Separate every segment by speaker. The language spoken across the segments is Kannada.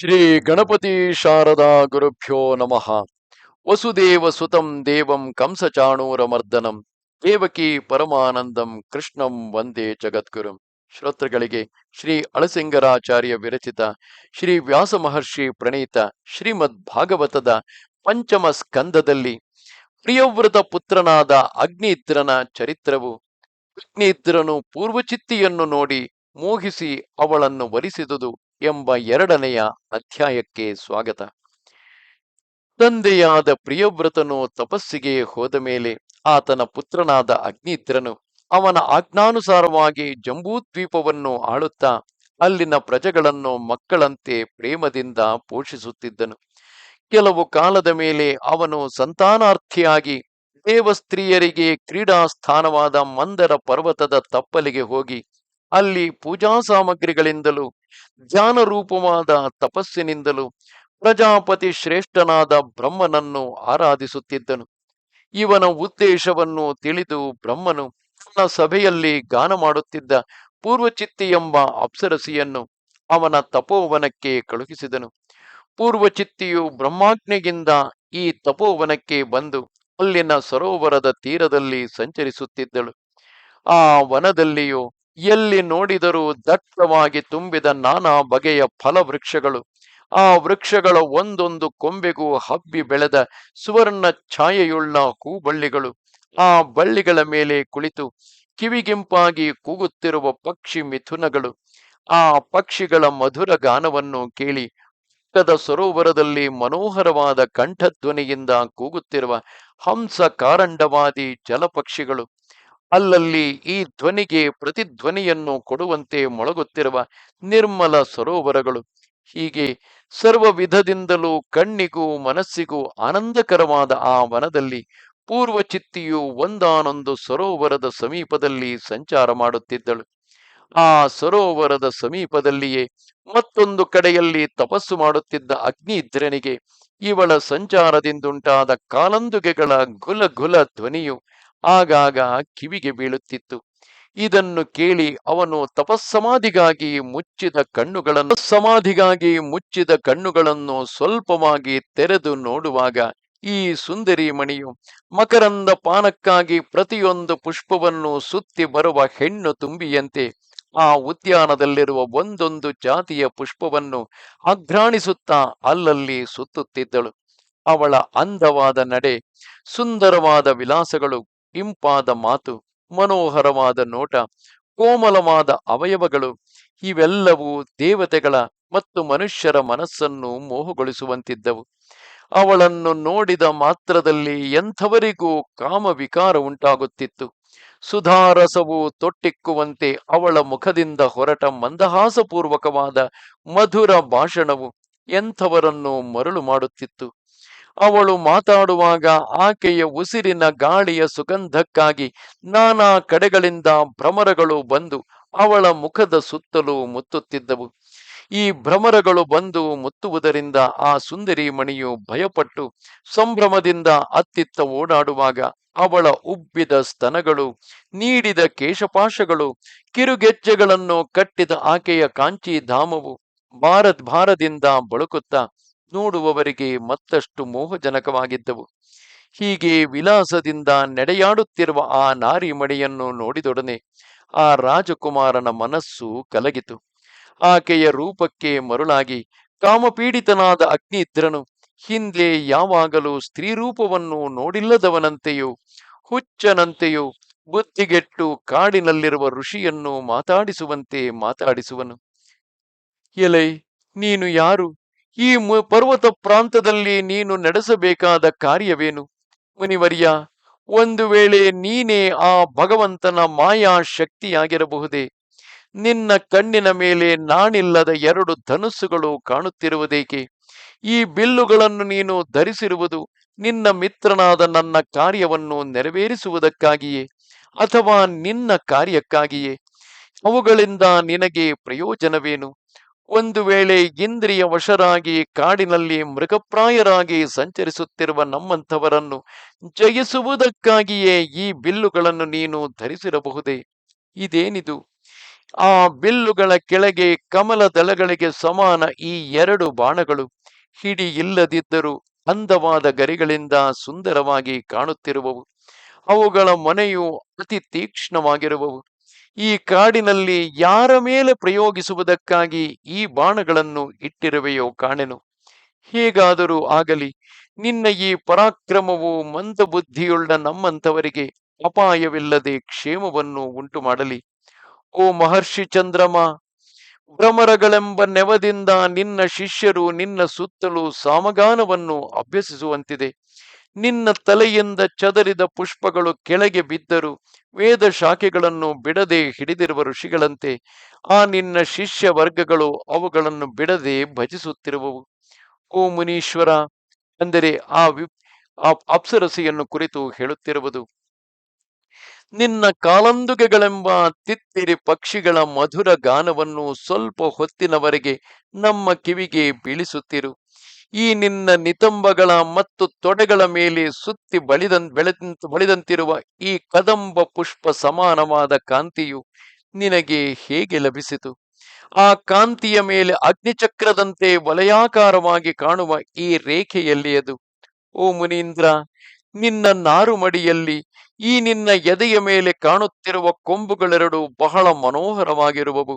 Speaker 1: ಶ್ರೀ ಗಣಪತಿ ಶಾರದಾ ಗುರುಭ್ಯೋ ನಮಃ. ವಸುದೇವ ಸುತಂ ದೇವಂ ಕಂಸಚಾಣೂರಮರ್ದನಂ ದೇವಕಿ ಪರಮಾನಂದಂ ಕೃಷ್ಣಂ ವಂದೇ ಜಗದ್ಗುರುಂ. ಶ್ರೋತೃಗಳಿಗೆ ಶ್ರೀ ಅಳಸಿಂಗರಾಚಾರ್ಯ ವಿರಚಿತ, ಶ್ರೀ ವ್ಯಾಸ ಮಹರ್ಷಿ ಪ್ರಣೀತ, ಶ್ರೀಮದ್ ಭಾಗವತದ ಪಂಚಮ ಸ್ಕಂದದಲ್ಲಿ ಪ್ರಿಯವ್ರತ ಪುತ್ರನಾದ ಅಗ್ನಿದ್ರನ ಚರಿತ್ರವು ಅಗ್ನಿದ್ರನು ಪೂರ್ವಚಿತ್ತಿಯನ್ನು ನೋಡಿ ಮೋಹಿಸಿ ಅವಳನ್ನು ವರಿಸಿದುದು. ಎಂಬ ಎರಡನೆಯ ಅಧ್ಯಾಯಕ್ಕೆ ಸ್ವಾಗತ. ತಂದೆಯಾದ ಪ್ರಿಯವ್ರತನು ತಪಸ್ಸಿಗೆ ಹೋದ ಮೇಲೆ ಆತನ ಪುತ್ರನಾದ ಅಗ್ನಿದ್ರನು ಅವನ ಆಜ್ಞಾನುಸಾರವಾಗಿ ಜಂಬೂದ್ವೀಪವನ್ನು ಆಳುತ್ತಾ ಅಲ್ಲಿನ ಪ್ರಜೆಗಳನ್ನು ಮಕ್ಕಳಂತೆ ಪ್ರೇಮದಿಂದ ಪೋಷಿಸುತ್ತಿದ್ದನು. ಕೆಲವು ಕಾಲದ ಮೇಲೆ ಅವನು ಸಂತಾನಾರ್ಥಿಯಾಗಿ ದೇವಸ್ತ್ರೀಯರಿಗೆ ಕ್ರೀಡಾ ಸ್ಥಾನವಾದ ಮಂದರ ಪರ್ವತದ ತಪ್ಪಲಿಗೆ ಹೋಗಿ ಅಲ್ಲಿ ಪೂಜಾ ಸಾಮಗ್ರಿಗಳಿಂದಲೂ ಧ್ಯಾನ ರೂಪವಾದ ತಪಸ್ಸಿನಿಂದಲೂ ಪ್ರಜಾಪತಿ ಶ್ರೇಷ್ಠನಾದ ಬ್ರಹ್ಮನನ್ನು ಆರಾಧಿಸುತ್ತಿದ್ದನು. ಇವನ ಉದ್ದೇಶವನ್ನು ತಿಳಿದು ಬ್ರಹ್ಮನು ತನ್ನ ಸಭೆಯಲ್ಲಿ ಗಾನ ಮಾಡುತ್ತಿದ್ದ ಪೂರ್ವಚಿತ್ತಿ ಎಂಬ ಅಪ್ಸರಸಿಯನ್ನು ಅವನ ತಪೋವನಕ್ಕೆ ಕಳುಹಿಸಿದನು. ಪೂರ್ವಚಿತ್ತಿಯು ಬ್ರಹ್ಮಾಜ್ಞೆಗಿಂದ ಈ ತಪೋವನಕ್ಕೆ ಬಂದು ಅಲ್ಲಿನ ಸರೋವರದ ತೀರದಲ್ಲಿ ಸಂಚರಿಸುತ್ತಿದ್ದಳು. ಆ ವನದಲ್ಲಿಯೂ ಎಲ್ಲಿ ನೋಡಿದರೂ ದಟ್ಟವಾಗಿ ತುಂಬಿದ ನಾನಾ ಬಗೆಯ ಫಲವೃಕ್ಷಗಳು. ಆ ವೃಕ್ಷಗಳ ಒಂದೊಂದು ಕೊಂಬೆಗೂ ಹಬ್ಬಿ ಬೆಳೆದ ಸುವರ್ಣ ಛಾಯೆಯುಳ್ಳ ಹೂಬಳ್ಳಿಗಳು. ಆ ಬಳ್ಳಿಗಳ ಮೇಲೆ ಕುಳಿತು ಕಿವಿಗಿಂಪಾಗಿ ಕೂಗುತ್ತಿರುವ ಪಕ್ಷಿ ಮಿಥುನಗಳು. ಆ ಪಕ್ಷಿಗಳ ಮಧುರ ಗಾನವನ್ನು ಕೇಳಿ ಪಕ್ಕದ ಸರೋವರದಲ್ಲಿ ಮನೋಹರವಾದ ಕಂಠಧ್ವನಿಯಿಂದ ಕೂಗುತ್ತಿರುವ ಹಂಸ ಕಾರಂಡವಾದಿ ಜಲಪಕ್ಷಿಗಳು. ಅಲ್ಲಲ್ಲಿ ಈ ಧ್ವನಿಗೆ ಪ್ರತಿಧ್ವನಿಯನ್ನು ಕೊಡುವಂತೆ ಮೊಳಗುತ್ತಿರುವ ನಿರ್ಮಲ ಸರೋವರಗಳು. ಹೀಗೆ ಸರ್ವ ವಿಧದಿಂದಲೂ ಕಣ್ಣಿಗೂ ಮನಸ್ಸಿಗೂ ಆನಂದಕರವಾದ ಆ ವನದಲ್ಲಿ ಪೂರ್ವಚಿತ್ತಿಯು ಒಂದಾನೊಂದು ಸರೋವರದ ಸಮೀಪದಲ್ಲಿ ಸಂಚಾರ ಮಾಡುತ್ತಿದ್ದಳು. ಆ ಸರೋವರದ ಸಮೀಪದಲ್ಲಿಯೇ ಮತ್ತೊಂದು ಕಡೆಯಲ್ಲಿ ತಪಸ್ಸು ಮಾಡುತ್ತಿದ್ದ ಅಗ್ನಿದ್ರನಿಗೆ ಇವಳ ಸಂಚಾರದಿಂದುಂಟಾದ ಕಾಲಂದುಗೆಗಳ ಗುಲ ಗುಲ ಧ್ವನಿಯು ಆಗಾಗ ಕಿವಿಗೆ ಬೀಳುತ್ತಿತ್ತು. ಇದನ್ನು ಕೇಳಿ ಅವನು ತಪಸ್ಸಮಾಧಿಗಾಗಿ ಮುಚ್ಚಿದ ಕಣ್ಣುಗಳನ್ನು ಸಮಾಧಿಗಾಗಿ ಮುಚ್ಚಿದ ಕಣ್ಣುಗಳನ್ನು ಸ್ವಲ್ಪವಾಗಿ ತೆರೆದು ನೋಡುವಾಗ, ಈ ಸುಂದರಿ ಮಣಿಯು ಮಕರಂದ ಪಾನಕ್ಕಾಗಿ ಪ್ರತಿಯೊಂದು ಪುಷ್ಪವನ್ನು ಸುತ್ತಿ ಬರುವ ಹೆಣ್ಣು ತುಂಬಿಯಂತೆ, ಆ ಉದ್ಯಾನದಲ್ಲಿರುವ ಒಂದೊಂದು ಜಾತಿಯ ಪುಷ್ಪವನ್ನು ಅಘ್ರಾಣಿಸುತ್ತಾ ಅಲ್ಲಲ್ಲಿ ಸುತ್ತುತ್ತಿದ್ದಳು. ಅವಳ ಅಂದವಾದ ನಡೆ, ಸುಂದರವಾದ ವಿಲಾಸಗಳು ಇಂಪಾದ ಮಾತು, ಮನೋಹರವಾದ ನೋಟ, ಕೋಮಲವಾದ ಅವಯವಗಳು, ಇವೆಲ್ಲವೂ ದೇವತೆಗಳ ಮತ್ತು ಮನುಷ್ಯರ ಮನಸ್ಸನ್ನು ಮೋಹಗೊಳಿಸುವಂತಿದ್ದವು. ಅವಳನ್ನು ನೋಡಿದ ಮಾತ್ರದಲ್ಲಿ ಎಂಥವರಿಗೂ ಕಾಮವಿಕಾರ ಉಂಟಾಗುತ್ತಿತ್ತು. ಸುಧಾರಸವು ತೊಟ್ಟಿಕ್ಕುವಂತೆ ಅವಳ ಮುಖದಿಂದ ಹೊರಟ ಮಂದಹಾಸಪೂರ್ವಕವಾದ ಮಧುರ ಭಾಷಣವು ಎಂಥವರನ್ನು ಮರಳು ಮಾಡುತ್ತಿತ್ತು. ಅವಳು ಮಾತಾಡುವಾಗ ಆಕೆಯ ಉಸಿರಿನ ಗಾಳಿಯ ಸುಗಂಧಕ್ಕಾಗಿ ನಾನಾ ಕಡೆಗಳಿಂದ ಭ್ರಮರಗಳು ಬಂದು ಅವಳ ಮುಖದ ಸುತ್ತಲೂ ಮುತ್ತುತ್ತಿದ್ದವು. ಈ ಭ್ರಮರಗಳು ಬಂದು ಮುತ್ತುವುದರಿಂದ ಆ ಸುಂದರಿ ಮಣಿಯು ಭಯಪಟ್ಟು ಸಂಭ್ರಮದಿಂದ ಅತ್ತಿತ್ತ ಓಡಾಡುವಾಗ ಅವಳ ಉಬ್ಬಿದ ಸ್ತನಗಳು, ನೀಡಿದ ಕೇಶಪಾಶಗಳು, ಕಿರುಗೆಜ್ಜೆಗಳನ್ನು ಕಟ್ಟಿದ ಆಕೆಯ ಕಾಂಚಿ ಧಾಮವು ಭಾರತ್ ಭಾರದಿಂದ ಬಳುಕುತ್ತಾ ನೋಡುವವರಿಗೆ ಮತ್ತಷ್ಟು ಮೋಹಜನಕವಾಗಿದ್ದವು. ಹೀಗೆ ವಿಲಾಸದಿಂದ ನಡೆಯಾಡುತ್ತಿರುವ ಆ ನಾರಿ ಮಣಿಯನ್ನು ನೋಡಿದೊಡನೆ ಆ ರಾಜಕುಮಾರನ ಮನಸ್ಸು ಕಲಗಿತು. ಆಕೆಯ ರೂಪಕ್ಕೆ ಮರುಳಾಗಿ ಕಾಮಪೀಡಿತನಾದ ಅಗ್ನಿದ್ರನು ಹಿಂದೆ ಯಾವಾಗಲೂ ಸ್ತ್ರೀ ರೂಪವನ್ನು ನೋಡಿಲ್ಲದವನಂತೆಯೂ ಹುಚ್ಚನಂತೆಯೂ ಬುದ್ಧಿಗೆಟ್ಟು ಕಾಡಿನಲ್ಲಿರುವ ಋಷಿಯನ್ನು ಮಾತಾಡಿಸುವಂತೆ ಮಾತಾಡಿಸುವನು. ಎಲೈ, ನೀನು ಯಾರು? ಈ ಪರ್ವತ ಪ್ರಾಂತದಲ್ಲಿ ನೀನು ನಡೆಸಬೇಕಾದ ಕಾರ್ಯವೇನು? ಮುನಿವರ್ಯ, ಒಂದು ವೇಳೆ ನೀನೇ ಆ ಭಗವಂತನ ಮಾಯಾ ಶಕ್ತಿಯಾಗಿರಬಹುದೇ? ನಿನ್ನ ಕಣ್ಣಿನ ಮೇಲೆ ನಾಣಿಲ್ಲದ ಎರಡು ಧನುಸ್ಸುಗಳು ಕಾಣುತ್ತಿರುವುದೇಕೆ? ಈ ಬಿಲ್ಲುಗಳನ್ನು ನೀನು ಧರಿಸಿರುವುದು ನಿನ್ನ ಮಿತ್ರನಾದ ನನ್ನ ಕಾರ್ಯವನ್ನು ನೆರವೇರಿಸುವುದಕ್ಕಾಗಿಯೇ ಅಥವಾ ನಿನ್ನ ಕಾರ್ಯಕ್ಕಾಗಿಯೇ? ಅವುಗಳಿಂದ ನಿನಗೆ ಪ್ರಯೋಜನವೇನು? ಒಂದು ವೇಳೆ ಇಂದ್ರಿಯ ವಶರಾಗಿ ಕಾಡಿನಲ್ಲಿ ಮೃಗಪ್ರಾಯರಾಗಿ ಸಂಚರಿಸುತ್ತಿರುವ ನಮ್ಮಂಥವರನ್ನು ಜಯಿಸುವುದಕ್ಕಾಗಿಯೇ ಈ ಬಿಲ್ಲುಗಳನ್ನು ನೀನು ಧರಿಸಿರಬಹುದೇ? ಇದೇನಿದು? ಆ ಬಿಲ್ಲುಗಳ ಕೆಳಗೆ ಕಮಲ ದಳಗಳಿಗೆ ಸಮಾನ ಈ ಎರಡು ಬಾಣಗಳು ಹಿಡಿ ಇಲ್ಲದಿದ್ದರೂ ಅಂದವಾದ ಗರಿಗಳಿಂದ ಸುಂದರವಾಗಿ ಕಾಣುತ್ತಿರುವವು. ಅವುಗಳ ಮನೆಯು ಅತಿ ತೀಕ್ಷ್ಣವಾಗಿರುವವು. ಈ ಕಾಡಿನಲ್ಲಿ ಯಾರ ಮೇಲೆ ಪ್ರಯೋಗಿಸುವುದಕ್ಕಾಗಿ ಈ ಬಾಣಗಳನ್ನು ಇಟ್ಟಿರುವೆಯೋ ಕಾಣೆನು. ಹೇಗಾದರೂ ಆಗಲಿ, ನಿನ್ನ ಈ ಪರಾಕ್ರಮವು ಮಂದಬುದ್ಧಿಯುಳ್ಳ ನಮ್ಮಂಥವರಿಗೆ ಅಪಾಯವಿಲ್ಲದೆ ಕ್ಷೇಮವನ್ನು ಉಂಟು ಮಾಡಲಿ ಓ ಮಹರ್ಷಿ ಚಂದ್ರಮ, ಭ್ರಮರಗಳೆಂಬ ನೆವದಿಂದ ನಿನ್ನ ಶಿಷ್ಯರು ನಿನ್ನ ಸುತ್ತಲೂ ಸಾಮಗಾನವನ್ನು ಅಭ್ಯಸಿಸುವಂತಿದೆ. ನಿನ್ನ ತಲೆಯಿಂದ ಚದರಿದ ಪುಷ್ಪಗಳು ಕೆಳಗೆ ಬಿದ್ದರು. ವೇದ ಶಾಖೆಗಳನ್ನು ಬಿಡದೆ ಹಿಡಿದಿರುವ ಋಷಿಗಳಂತೆ ಆ ನಿನ್ನ ಶಿಷ್ಯ ವರ್ಗಗಳು ಅವುಗಳನ್ನು ಬಿಡದೆ ಭಜಿಸುತ್ತಿರುವವು. ಓ ಮುನೀಶ್ವರ, ಅಂದರೆ ಆ ವಿ ಅಪ್ಸರಸಿಯನ್ನು ಕುರಿತು ಹೇಳುತ್ತಿರುವುದು. ನಿನ್ನ ಕಾಲಂದುಗೆಗಳೆಂಬ ತಿತ್ತಿರಿ ಪಕ್ಷಿಗಳ ಮಧುರ ಗಾನವನ್ನು ಸ್ವಲ್ಪ ಹೊತ್ತಿನವರೆಗೆ ನಮ್ಮ ಕಿವಿಗೆ ಬೀಳಿಸುತ್ತಿರು. ಈ ನಿನ್ನ ನಿತಂಬಗಳ ಮತ್ತು ತೊಡೆಗಳ ಮೇಲೆ ಸುತ್ತಿ ಬಳಿದನ್ ಬೆಳೆದಂತ, ಬಳಿದಂತಿರುವ ಈ ಕದಂಬ ಪುಷ್ಪ ಸಮಾನವಾದ ಕಾಂತಿಯು ನಿನಗೆ ಹೇಗೆ ಲಭಿಸಿತು? ಆ ಕಾಂತಿಯ ಮೇಲೆ ಅಗ್ನಿಚಕ್ರದಂತೆ ವಲಯಾಕಾರವಾಗಿ ಕಾಣುವ ಈ ರೇಖೆಯಲ್ಲಿಯದು ಓ ಮುನೀಂದ್ರ, ನಿನ್ನ ನಾರುಮಡಿಯಲ್ಲಿ ಈ ನಿನ್ನ ಎದೆಯ ಮೇಲೆ ಕಾಣುತ್ತಿರುವ ಕೊಂಬುಗಳೆರಡು ಬಹಳ ಮನೋಹರವಾಗಿರುವವು.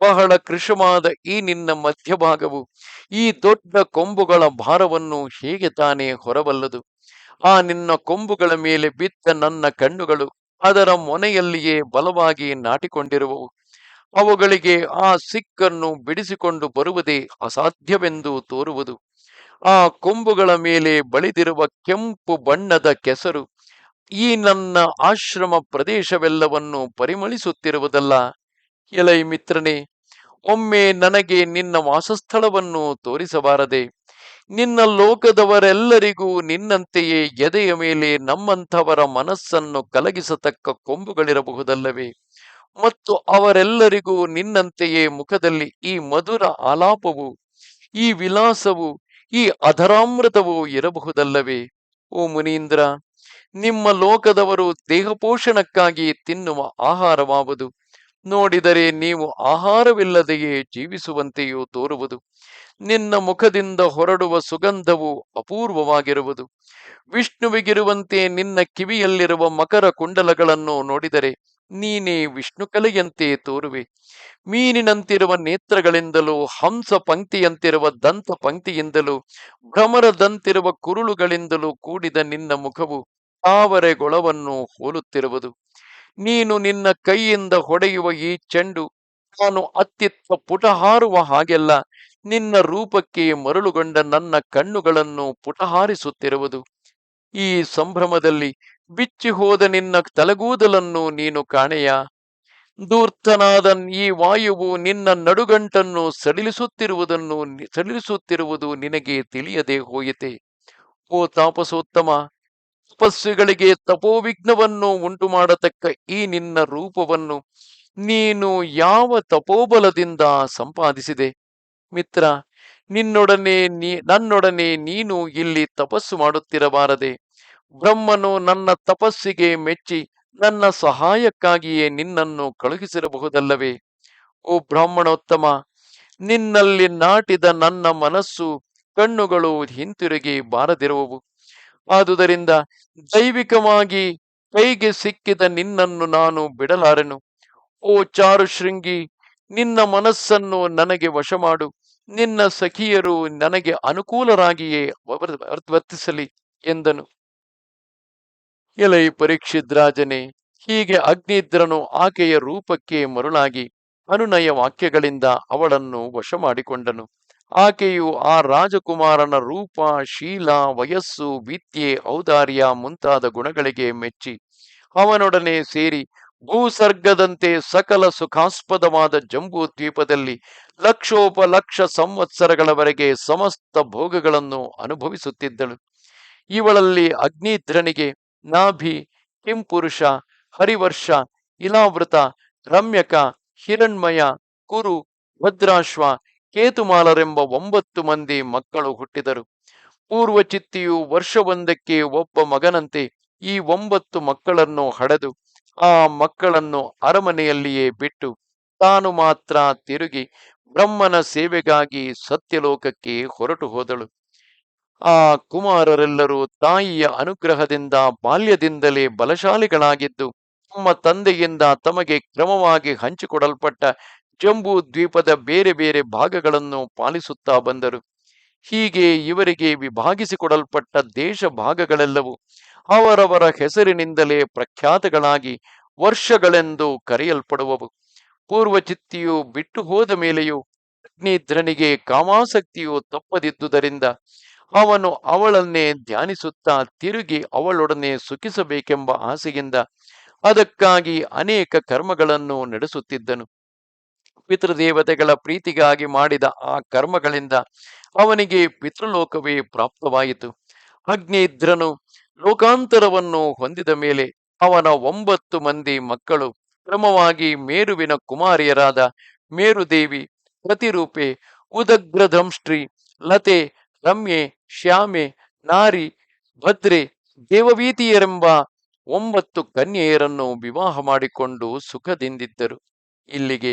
Speaker 1: ಬಹಳ ಕೃಶವಾದ ಈ ನಿನ್ನ ಮಧ್ಯಭಾಗವು, ಈ ದೊಡ್ಡ ಕೊಂಬುಗಳ ಭಾರವನ್ನು ಹೇಗೆ ತಾನೇ ಹೊರಬಲ್ಲದು? ಆ ನಿನ್ನ ಕೊಂಬುಗಳ ಮೇಲೆ ಬಿದ್ದ ನನ್ನ ಕಣ್ಣುಗಳು ಅದರ ಮೊನೆಯಲ್ಲಿಯೇ ಬಲವಾಗಿ ನಾಟಿಕೊಂಡಿರುವವು. ಅವುಗಳಿಗೆ ಆ ಸಿಕ್ಕನ್ನು ಬಿಡಿಸಿಕೊಂಡು ಬರುವುದೇ ಅಸಾಧ್ಯವೆಂದು ತೋರುವುದು. ಆ ಕೊಂಬುಗಳ ಮೇಲೆ ಬಳಿದಿರುವ ಕೆಂಪು ಬಣ್ಣದ ಕೆಸರು ಈ ನನ್ನ ಆಶ್ರಮ ಪ್ರದೇಶವೆಲ್ಲವನ್ನು ಪರಿಮಳಿಸುತ್ತಿರುವುದಲ್ಲ. ಎಲೈ ಮಿತ್ರನೇ, ಒಮ್ಮೆ ನನಗೆ ನಿನ್ನ ವಾಸಸ್ಥಳವನ್ನು ತೋರಿಸಬಾರದೆ. ನಿನ್ನ ಲೋಕದವರೆಲ್ಲರಿಗೂ ನಿನ್ನಂತೆಯೇ ಎದೆಯ ಮೇಲೆ ನಮ್ಮಂಥವರ ಮನಸ್ಸನ್ನು ಕಲಗಿಸತಕ್ಕ ಕೊಂಬುಗಳಿರಬಹುದಲ್ಲವೇ? ಮತ್ತು ಅವರೆಲ್ಲರಿಗೂ ನಿನ್ನಂತೆಯೇ ಮುಖದಲ್ಲಿ ಈ ಮಧುರ ಆಲಾಪವು, ಈ ವಿಲಾಸವು, ಈ ಅಧರಾಮೃತವು ಇರಬಹುದಲ್ಲವೇ? ಓ ಮುನೀಂದ್ರ, ನಿಮ್ಮ ಲೋಕದವರು ದೇಹಪೋಷಣಕ್ಕಾಗಿ ತಿನ್ನುವ ಆಹಾರವಾವುದು. ನೋಡಿದರೆ ನೀವು ಆಹಾರವಿಲ್ಲದೆಯೇ ಜೀವಿಸುವಂತೆಯೂ ತೋರುವುದು. ನಿನ್ನ ಮುಖದಿಂದ ಹೊರಡುವ ಸುಗಂಧವು ಅಪೂರ್ವವಾಗಿರುವುದು. ವಿಷ್ಣುವಿಗಿರುವಂತೆ ನಿನ್ನ ಕಿವಿಯಲ್ಲಿರುವ ಮಕರ ಕುಂಡಲಗಳನ್ನು ನೋಡಿದರೆ ನೀನೇ ವಿಷ್ಣು ಕಲೆಯಂತೆ ತೋರುವೆ. ಮೀನಿನಂತಿರುವ ನೇತ್ರಗಳಿಂದಲೂ, ಹಂಸ ಪಂಕ್ತಿಯಂತಿರುವ ದಂತ ಪಂಕ್ತಿಯಿಂದಲೂ, ಭ್ರಮರದಂತಿರುವ ಕುರುಳುಗಳಿಂದಲೂ ಕೂಡಿದ ನಿನ್ನ ಮುಖವು ತಾವರೆಗೊಳವನ್ನು ಹೋಲುತ್ತಿರುವುದು. ನೀನು ನಿನ್ನ ಕೈಯಿಂದ ಹೊಡೆಯುವ ಈ ಚೆಂಡು ನಾನು ಅತ್ತಿತ್ತ ಪುಟ ಹಾರುವ ಹಾಗೆಲ್ಲ ನಿನ್ನ ರೂಪಕ್ಕೆ ಮರಳುಗೊಂಡ ನನ್ನ ಕಣ್ಣುಗಳನ್ನು ಪುಟಹಾರಿಸುತ್ತಿರುವುದು. ಈ ಸಂಭ್ರಮದಲ್ಲಿ ಬಿಚ್ಚಿ ಹೋದ ನಿನ್ನ ತಲೆಗೂದಲನ್ನು ನೀನು ಕಾಣೆಯ? ಧೂರ್ತನಾದ ಈ ವಾಯುವು ನಿನ್ನ ನಡುಗಂಟನ್ನು ಸಡಿಲಿಸುತ್ತಿರುವುದನ್ನು ಸಡಿಲಿಸುತ್ತಿರುವುದು ನಿನಗೆ ತಿಳಿಯದೆ ಹೋಯಿತೆ? ಓ ತಾಪಸೋತ್ತಮ ತಪಸ್ವಿಗಳಿಗೆ ತಪೋವಿಘ್ನವನ್ನು ಉಂಟು ಮಾಡತಕ್ಕ ಈ ನಿನ್ನ ರೂಪವನ್ನು ನೀನು ಯಾವ ತಪೋಬಲದಿಂದ ಸಂಪಾದಿಸಿದೆ? ಮಿತ್ರ, ನಿನ್ನೊಡನೆ ನೀ, ನನ್ನೊಡನೆ ನೀನು ಇಲ್ಲಿ ತಪಸ್ಸು ಮಾಡುತ್ತಿರಬಾರದೆ. ಬ್ರಹ್ಮನು ನನ್ನ ತಪಸ್ಸಿಗೆ ಮೆಚ್ಚಿ ನನ್ನ ಸಹಾಯಕ್ಕಾಗಿಯೇ ನಿನ್ನನ್ನು ಕಳುಹಿಸಿರಬಹುದಲ್ಲವೇ? ಓ ಬ್ರಾಹ್ಮಣೋತ್ತಮ, ನಿನ್ನಲ್ಲಿ ನಾಟಿದ ನನ್ನ ಮನಸ್ಸು ಕಣ್ಣುಗಳು ಹಿಂತಿರುಗಿ ಬಾರದಿರುವವು. ಆದುದರಿಂದ ದೈವಿಕವಾಗಿ ಕೈಗೆ ಸಿಕ್ಕಿದ ನಿನ್ನನ್ನು ನಾನು ಬಿಡಲಾರೆನು. ಓ ಚಾರು ಶೃಂಗಿ, ನಿನ್ನ ಮನಸ್ಸನ್ನು ನನಗೆ ವಶ ಮಾಡು ನಿನ್ನ ಸಖಿಯರು ನನಗೆ ಅನುಕೂಲರಾಗಿಯೇ ವರ್- ವರ್- ವರ್ತಿಸಲಿ ಎಂದನು. ಎಲೈ ಪರೀಕ್ಷಿದ್ರಾಜನೇ ಹೀಗೆ ಅಗ್ನಿದ್ರನು ಆಕೆಯ ರೂಪಕ್ಕೆ ಮರುಳಾಗಿ ಅನುನಯ ವಾಕ್ಯಗಳಿಂದ ಅವಳನ್ನು ವಶ ಮಾಡಿಕೊಂಡನು ಆಕೆಯು ಆ ರಾಜಕುಮಾರನ ರೂಪ, ಶೀಲ, ವಯಸ್ಸು, ವಿದ್ಯೆ, ಔದಾರ್ಯ ಮುಂತಾದ ಗುಣಗಳಿಗೆ ಮೆಚ್ಚಿ ಅವನೊಡನೆ ಸೇರಿ ಭೂಸರ್ಗದಂತೆ ಸಕಲ ಸುಖಾಸ್ಪದವಾದ ಜಂಬೂ ದ್ವೀಪದಲ್ಲಿ ಲಕ್ಷೋಪಲಕ್ಷ ಸಂವತ್ಸರಗಳವರೆಗೆ ಸಮಸ್ತ ಭೋಗಗಳನ್ನು ಅನುಭವಿಸುತ್ತಿದ್ದಳು. ಇವಳಲ್ಲಿ ಅಗ್ನಿಧ್ರನಿಗೆ ನಾಭಿ, ಕಿಂಪುರುಷ, ಹರಿವರ್ಷ, ಇಲಾವೃತ, ರಮ್ಯಕ, ಹಿರಣ್ಮಯ, ಕುರು, ಭದ್ರಾಶ್ವ ಕೇತುಮಾಲರೆಂಬ ಒಂಬತ್ತು ಮಂದಿ ಮಕ್ಕಳು ಹುಟ್ಟಿದರು. ಪೂರ್ವಚಿತ್ತಿಯು ವರ್ಷವೊಂದಕ್ಕೆ ಒಬ್ಬ ಮಗನಂತೆ ಈ ಒಂಬತ್ತು ಮಕ್ಕಳನ್ನು ಹಡೆದು, ಆ ಮಕ್ಕಳನ್ನು ಅರಮನೆಯಲ್ಲಿಯೇ ಬಿಟ್ಟು ತಾನು ಮಾತ್ರ ತಿರುಗಿ ಬ್ರಹ್ಮನ ಸೇವೆಗಾಗಿ ಸತ್ಯಲೋಕಕ್ಕೆ ಹೊರಟು ಹೋದಳು. ಆ ಕುಮಾರರೆಲ್ಲರೂ ತಾಯಿಯ ಅನುಗ್ರಹದಿಂದ ಬಾಲ್ಯದಿಂದಲೇ ಬಲಶಾಲಿಗಳಾಗಿದ್ದು, ತಮ್ಮ ತಂದೆಯಿಂದ ತಮಗೆ ಕ್ರಮವಾಗಿ ಹಂಚಿಕೊಡಲ್ಪಟ್ಟ ಜಂಬೂ ದ್ವೀಪದ ಬೇರೆ ಬೇರೆ ಭಾಗಗಳನ್ನು ಪಾಲಿಸುತ್ತಾ ಬಂದರು. ಹೀಗೆ ಇವರಿಗೆ ವಿಭಾಗಿಸಿಕೊಡಲ್ಪಟ್ಟ ದೇಶ ಭಾಗಗಳೆಲ್ಲವೂ ಅವರವರ ಹೆಸರಿನಿಂದಲೇ ಪ್ರಖ್ಯಾತಗಳಾಗಿ ವರ್ಷಗಳೆಂದು ಕರೆಯಲ್ಪಡುವವು. ಪೂರ್ವಚಿತ್ತಿಯು ಬಿಟ್ಟು ಹೋದ ಮೇಲೆಯೂ ಅಗ್ನಿಧ್ರನಿಗೆ ಕಾಮಾಸಕ್ತಿಯು ತಪ್ಪದಿದ್ದುದರಿಂದ ಅವನು ಅವಳನ್ನೇ ಧ್ಯಾನಿಸುತ್ತಾ ತಿರುಗಿ ಅವಳೊಡನೆ ಸುಖಿಸಬೇಕೆಂಬ ಆಸೆಯಿಂದ ಅದಕ್ಕಾಗಿ ಅನೇಕ ಕರ್ಮಗಳನ್ನು ನಡೆಸುತ್ತಿದ್ದನು. ಪಿತೃದೇವತೆಗಳ ಪ್ರೀತಿಗಾಗಿ ಮಾಡಿದ ಆ ಕರ್ಮಗಳಿಂದ ಅವನಿಗೆ ಪಿತೃಲೋಕವೇ ಪ್ರಾಪ್ತವಾಯಿತು. ಅಗ್ನಿದ್ರನು ಲೋಕಾಂತರವನ್ನು ಹೊಂದಿದ ಮೇಲೆ ಅವನ ಒಂಬತ್ತು ಮಂದಿ ಮಕ್ಕಳು ಕ್ರಮವಾಗಿ ಮೇರುವಿನ ಕುಮಾರಿಯರಾದ ಮೇರುದೇವಿ, ಪ್ರತಿರೂಪೆ ಉದಗ್ರಧಂಶ್ರೀ ಲತೆ, ರಮ್ಯೆ, ಶ್ಯಾಮೆ, ನಾರಿ, ಭದ್ರೆ, ದೇವವೀತಿಯರೆಂಬ ಒಂಬತ್ತು ಕನ್ಯೆಯರನ್ನು ವಿವಾಹ ಮಾಡಿಕೊಂಡು ಸುಖದಿಂದಿದ್ದರು. ಇಲ್ಲಿಗೆ